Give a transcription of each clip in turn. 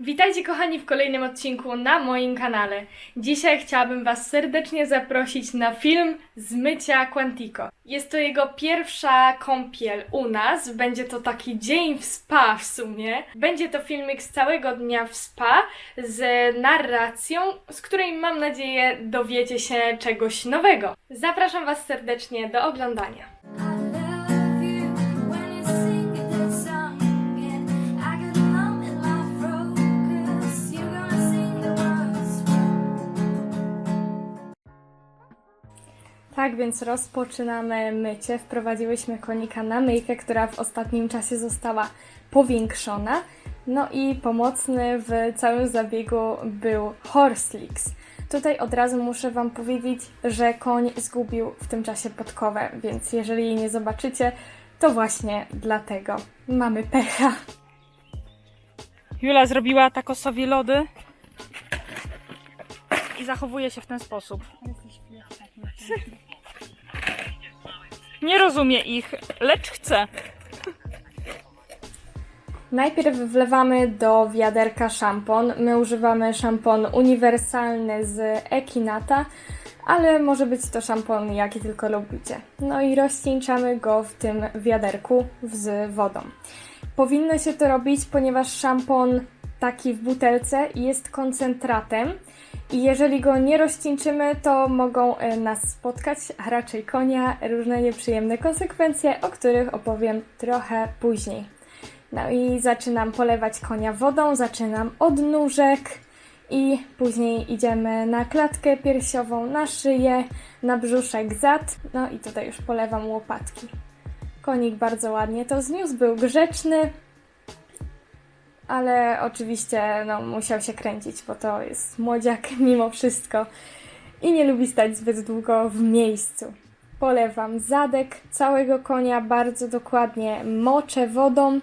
Witajcie kochani w kolejnym odcinku na moim kanale. Dzisiaj chciałabym Was serdecznie zaprosić na film Zmycia Quantico. Jest to jego pierwsza kąpiel u nas, będzie to taki dzień w spa w sumie. Będzie to filmik z całego dnia w spa z narracją, z której mam nadzieję dowiecie się czegoś nowego. Zapraszam Was serdecznie do oglądania. Tak więc rozpoczynamy mycie. Wprowadziłyśmy konika na myjkę, która w ostatnim czasie została powiększona. No i pomocny w całym zabiegu był Horslix. Tutaj od razu muszę Wam powiedzieć, że koń zgubił w tym czasie podkowę, więc jeżeli jej nie zobaczycie, to właśnie dlatego mamy pecha. Jula zrobiła takosowi lody i zachowuje się w ten sposób. Nie rozumie ich, lecz chce. Najpierw wlewamy do wiaderka szampon. My używamy szampon uniwersalny z Ekinata, ale może być to szampon jaki tylko lubicie. No i rozcieńczamy go w tym wiaderku z wodą. Powinno się to robić, ponieważ szampon taki w butelce jest koncentratem i jeżeli go nie rozcieńczymy, to mogą e, nas spotkać, a raczej konia, różne nieprzyjemne konsekwencje, o których opowiem trochę później. No i zaczynam polewać konia wodą, zaczynam od nóżek i później idziemy na klatkę piersiową, na szyję, na brzuszek, zad. No i tutaj już polewam łopatki. Konik bardzo ładnie to zniósł, był grzeczny, ale oczywiście no, musiał się kręcić, bo to jest młodziak mimo wszystko i nie lubi stać zbyt długo w miejscu. Polewam zadek całego konia bardzo dokładnie, moczę wodą,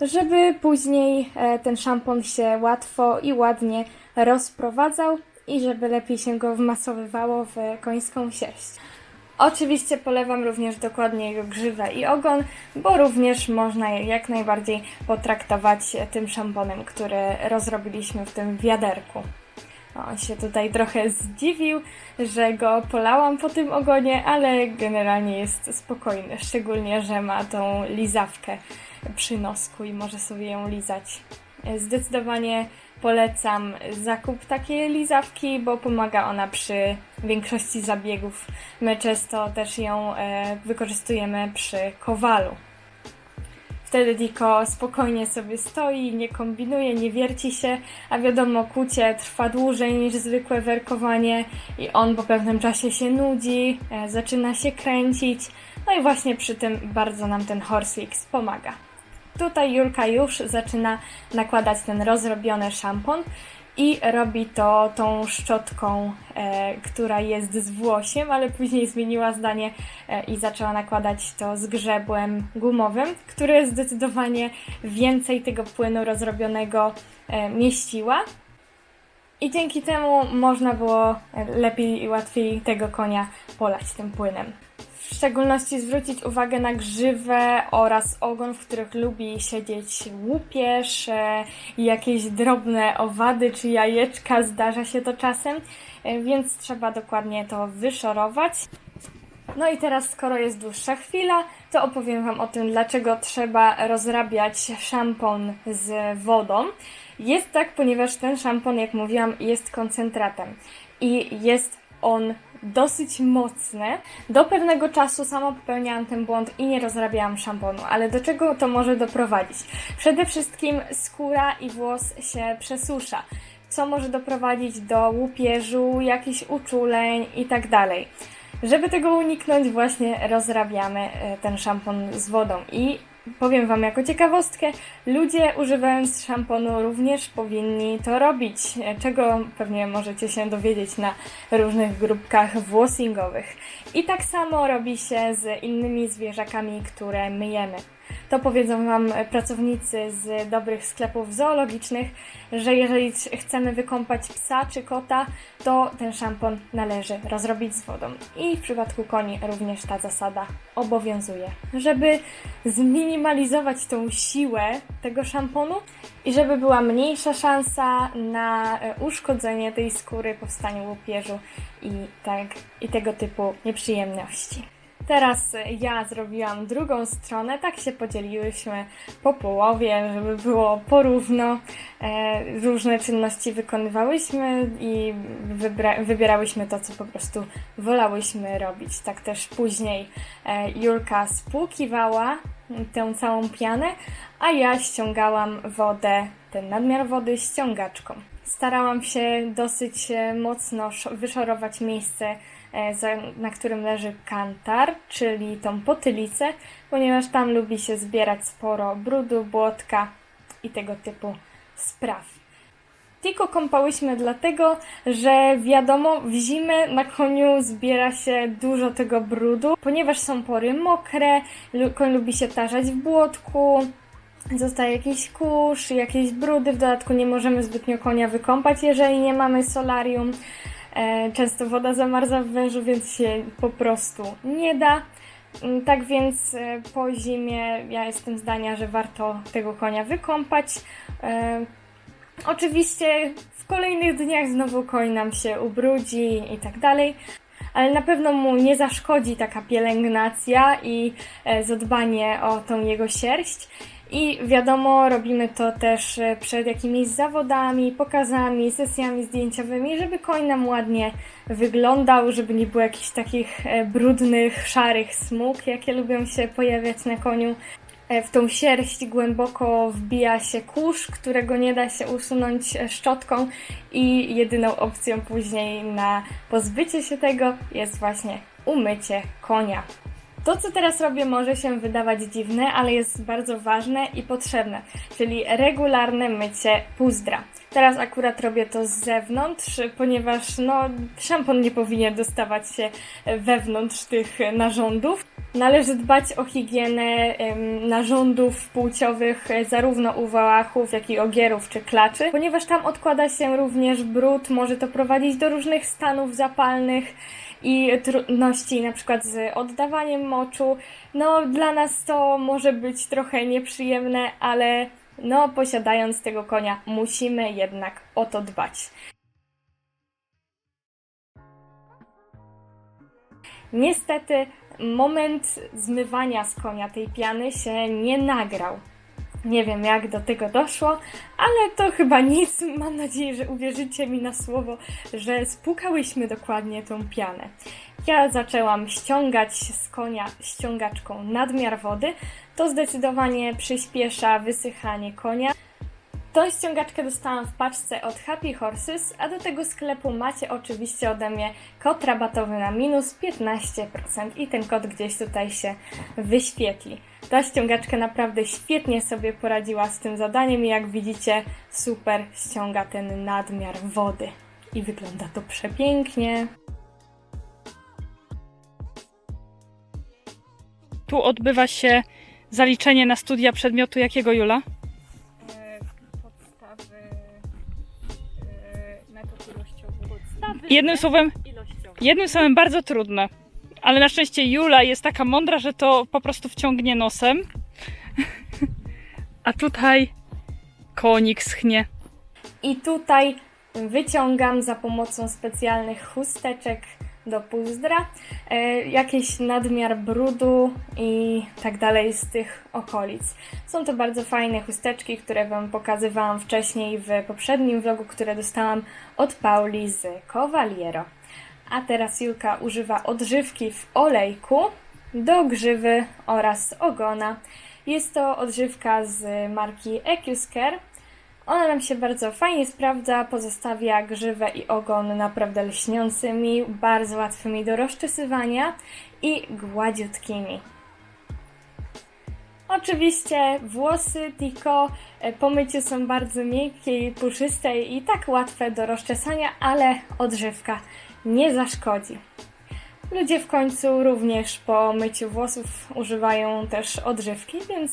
żeby później e, ten szampon się łatwo i ładnie rozprowadzał i żeby lepiej się go wmasowywało w końską sierść. Oczywiście polewam również dokładnie jego grzywę i ogon, bo również można je jak najbardziej potraktować tym szamponem, który rozrobiliśmy w tym wiaderku. On się tutaj trochę zdziwił, że go polałam po tym ogonie, ale generalnie jest spokojny, szczególnie, że ma tą lizawkę przy nosku i może sobie ją lizać. Zdecydowanie polecam zakup takiej lizawki, bo pomaga ona przy większości zabiegów. My często też ją e, wykorzystujemy przy kowalu. Wtedy Diko spokojnie sobie stoi, nie kombinuje, nie wierci się, a wiadomo, kucie trwa dłużej niż zwykłe werkowanie i on po pewnym czasie się nudzi, e, zaczyna się kręcić, no i właśnie przy tym bardzo nam ten Horsewix pomaga. Tutaj Julka już zaczyna nakładać ten rozrobiony szampon i robi to tą szczotką, e, która jest z włosiem, ale później zmieniła zdanie e, i zaczęła nakładać to z grzebłem gumowym, które zdecydowanie więcej tego płynu rozrobionego e, mieściła. I dzięki temu można było e, lepiej i łatwiej tego konia polać tym płynem. W szczególności zwrócić uwagę na grzywę oraz ogon, w których lubi siedzieć łupież, e, jakieś drobne owady czy jajeczka, zdarza się to czasem, e, więc trzeba dokładnie to wyszorować. No i teraz, skoro jest dłuższa chwila, to opowiem Wam o tym, dlaczego trzeba rozrabiać szampon z wodą. Jest tak, ponieważ ten szampon, jak mówiłam, jest koncentratem i jest on dosyć mocny. Do pewnego czasu sama popełniałam ten błąd i nie rozrabiałam szamponu, ale do czego to może doprowadzić? Przede wszystkim skóra i włos się przesusza, co może doprowadzić do łupieżu, jakichś uczuleń itd. Żeby tego uniknąć, właśnie rozrabiamy e, ten szampon z wodą. I powiem Wam jako ciekawostkę, ludzie używając szamponu również powinni to robić, czego pewnie możecie się dowiedzieć na różnych grupkach włosingowych. I tak samo robi się z innymi zwierzakami, które myjemy. To powiedzą Wam pracownicy z dobrych sklepów zoologicznych, że jeżeli ch- chcemy wykąpać psa czy kota, to ten szampon należy rozrobić z wodą. I w przypadku koni również ta zasada obowiązuje. Żeby zminimalizować tą siłę tego szamponu i żeby była mniejsza szansa na e, uszkodzenie tej skóry, powstanie łupieżu i, tak, i tego typu nieprzyjemności. Teraz ja zrobiłam drugą stronę, tak się podzieliłyśmy po połowie, żeby było porówno. E, różne czynności wykonywałyśmy i wybierałyśmy to, co po prostu wolałyśmy robić. Tak też później e, Julka spłukiwała tę całą pianę, a ja ściągałam wodę, ten nadmiar wody ściągaczką. Starałam się dosyć e, mocno sz- wyszorować miejsce, na którym leży kantar, czyli tą potylicę, ponieważ tam lubi się zbierać sporo brudu, błotka i tego typu spraw. Tylko kąpałyśmy dlatego, że wiadomo, w zimę na koniu zbiera się dużo tego brudu, ponieważ są pory mokre, koń lubi się tarzać w błotku, zostaje jakiś kurz, jakieś brudy, w dodatku nie możemy zbytnio konia wykąpać, jeżeli nie mamy solarium. E, Często woda zamarza w wężu, więc się po prostu nie da. Mm, Tak więc e, po zimie ja jestem zdania, że warto tego konia wykąpać. E, Oczywiście w kolejnych dniach znowu koń nam się ubrudzi i tak dalej, ale na pewno mu nie zaszkodzi taka pielęgnacja i zadbanie o tą jego sierść. I wiadomo, robimy to też e, przed jakimiś zawodami, pokazami, sesjami zdjęciowymi, żeby koń nam ładnie wyglądał, żeby nie było jakichś takich e, brudnych, szarych smug, jakie lubią się pojawiać na koniu. E, W tą sierść głęboko wbija się kurz, którego nie da się usunąć szczotką i jedyną opcją później na pozbycie się tego jest właśnie umycie konia. To, co teraz robię, może się wydawać dziwne, ale jest bardzo ważne i potrzebne, czyli regularne mycie pózdra. Teraz akurat robię to z zewnątrz, ponieważ no, szampon nie powinien dostawać się wewnątrz tych narządów. Należy dbać o higienę narządów płciowych zarówno u wałachów, jak i ogierów czy klaczy, ponieważ tam odkłada się również brud, może to prowadzić do różnych stanów zapalnych i trudności na przykład z oddawaniem moczu. No dla nas to może być trochę nieprzyjemne, ale no posiadając tego konia musimy jednak o to dbać. Niestety moment zmywania z konia tej piany się nie nagrał. Nie wiem jak do tego doszło, ale to chyba nic. Mam nadzieję, że uwierzycie mi na słowo, że spukałyśmy dokładnie tą pianę. Ja zaczęłam ściągać z konia ściągaczką nadmiar wody. To zdecydowanie przyspiesza wysychanie konia. Tą ściągaczkę dostałam w paczce od Happy Horses, a do tego sklepu macie oczywiście ode mnie kod rabatowy na minus 15% i ten kod gdzieś tutaj się wyświetli. Ta ściągaczka naprawdę świetnie sobie poradziła z tym zadaniem i jak widzicie super ściąga ten nadmiar wody i wygląda to przepięknie. Tu odbywa się zaliczenie na studia przedmiotu jakiego, Jula? Jednym słowem, jednym słowem bardzo trudne. Ale na szczęście Jula jest taka mądra, że to po prostu wciągnie nosem. A tutaj konik schnie. I tutaj wyciągam za pomocą specjalnych chusteczek do pózdra e, jakiś nadmiar brudu i tak dalej z tych okolic. Są to bardzo fajne chusteczki, które Wam pokazywałam wcześniej w poprzednim vlogu, które dostałam od Pauli z Cavaliero. A teraz Julka używa odżywki w olejku do grzywy oraz ogona. Jest to odżywka z marki EcuScare. Ona nam się bardzo fajnie sprawdza, pozostawia grzywę i ogon naprawdę lśniącymi, bardzo łatwymi do rozczesywania i gładziutkimi. Oczywiście włosy Tico e, po myciu są bardzo miękkie i puszyste i tak łatwe do rozczesania, ale odżywka nie zaszkodzi. Ludzie w końcu również po myciu włosów używają też odżywki, więc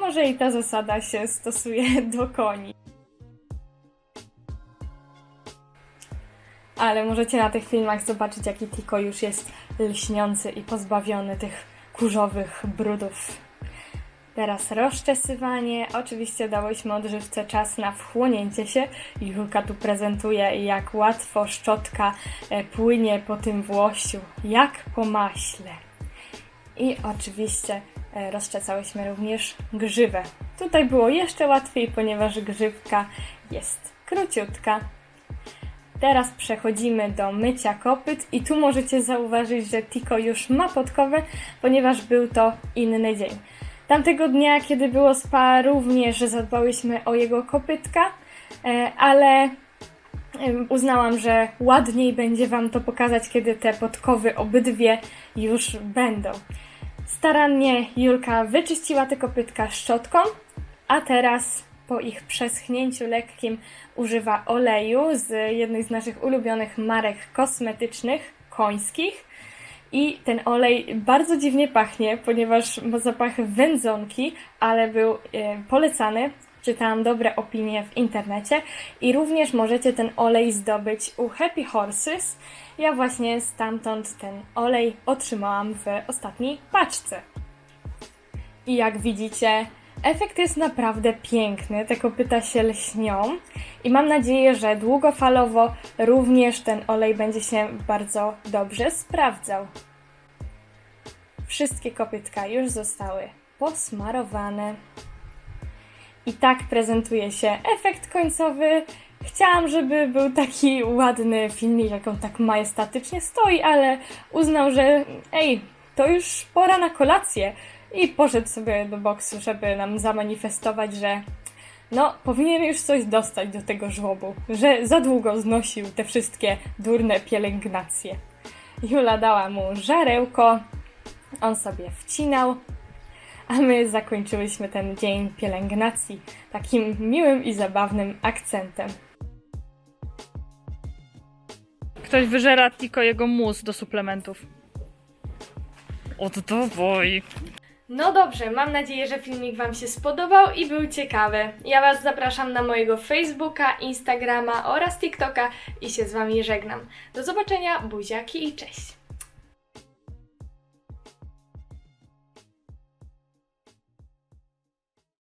może i ta zasada się stosuje do koni. Ale możecie na tych filmach zobaczyć, jaki Tiko już jest lśniący i pozbawiony tych kurzowych brudów. Teraz rozczesywanie. Oczywiście dałyśmy odżywce czas na wchłonięcie się. Julka tu prezentuje, jak łatwo szczotka e, płynie po tym włosiu, jak po maśle. I oczywiście rozczesałyśmy również grzywę. Tutaj było jeszcze łatwiej, ponieważ grzywka jest króciutka. Teraz przechodzimy do mycia kopyt i tu możecie zauważyć, że Tiko już ma podkowę, ponieważ był to inny dzień. Tamtego dnia, kiedy było spa, również zadbałyśmy o jego kopytka, e, ale uznałam, że ładniej będzie Wam to pokazać, kiedy te podkowy obydwie już będą. Starannie Julka wyczyściła te kopytka szczotką, a teraz po ich przeschnięciu lekkim używa oleju z jednej z naszych ulubionych marek kosmetycznych, końskich. I ten olej bardzo dziwnie pachnie, ponieważ ma zapach wędzonki, ale był e, polecany. Czytałam dobre opinie w internecie i również możecie ten olej zdobyć u Happy Horses. Ja właśnie stamtąd ten olej otrzymałam w ostatniej paczce. I jak widzicie, efekt jest naprawdę piękny. Te kopyta się lśnią i mam nadzieję, że długofalowo również ten olej będzie się bardzo dobrze sprawdzał. Wszystkie kopytka już zostały posmarowane. I tak prezentuje się efekt końcowy. Chciałam, żeby był taki ładny filmik, jak on tak majestatycznie stoi, ale uznał, że ej, to już pora na kolację. I poszedł sobie do boksu, żeby nam zamanifestować, że no, powinien już coś dostać do tego żłobu, że za długo znosił te wszystkie durne pielęgnacje. Jula dała mu żarełko, on sobie wcinał, a my zakończyłyśmy ten dzień pielęgnacji takim miłym i zabawnym akcentem. Ktoś wyżera tylko jego mus do suplementów. Oddawaj. No dobrze, mam nadzieję, że filmik Wam się spodobał i był ciekawy. Ja Was zapraszam na mojego Facebooka, Instagrama oraz TikToka i się z Wami żegnam. Do zobaczenia, buziaki i cześć!